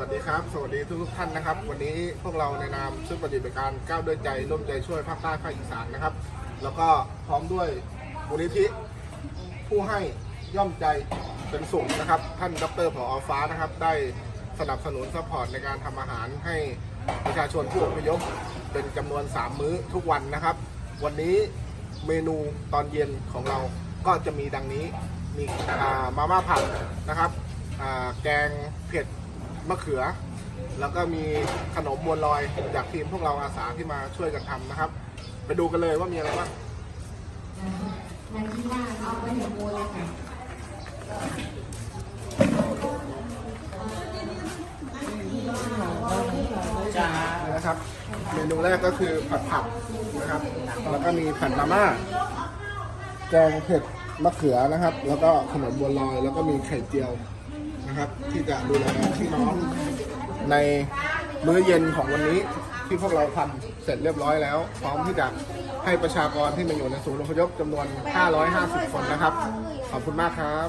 วัสดีครับ สวัสดีทุกทุกท่านนะครับ วันนี้พวกเราในนามชุดปฏิบัติการก้าวด้วยใจร่วมใจช่วยภาคใต้ภาคอีสานนะครับ แล้วก็พร้อมด้วยมูลนิธิผู้ให้ย่อมใจเป็นสุขนะครับ ท่านดรผอฟ้านะครับ ได้สนับสนุนซัพพอร์ตในการทำอาหารให้ประชาชนผู้อพยพเป็นจำนวน 3 มื้อทุกวันนะครับ วันนี้เมนูตอนเย็นของเราก็จะมีดังนี้มีมาม่าผัดนะครับแกงเผ็ด มะเขือ แล้วก็มีขนมบัวลอยจากทีมพวกเราอาสาที่มาช่วยกันทำนะครับ ไปดูกันเลยว่ามีอะไรบ้างในที่ว่าเอาไปเห็นโบเลยค่ะจ้านี่นะครับ เมนูแรกก็คือผัดผักนะครับ แล้วก็มีผัดมาม่า แกงเผ็ดมะเขือนะครับ แล้วก็ขนมบัวลอย แล้วก็มีไข่เจียว นะครับ ที่จะดูแลพี่น้องในมื้อเย็นของวันนี้ที่พวกเราทำเสร็จเรียบร้อยแล้ว พร้อมที่จะให้ประชากรที่มาอยู่ในศูนย์อพยพจำนวน 550 คนนะครับ ขอบคุณมากครับ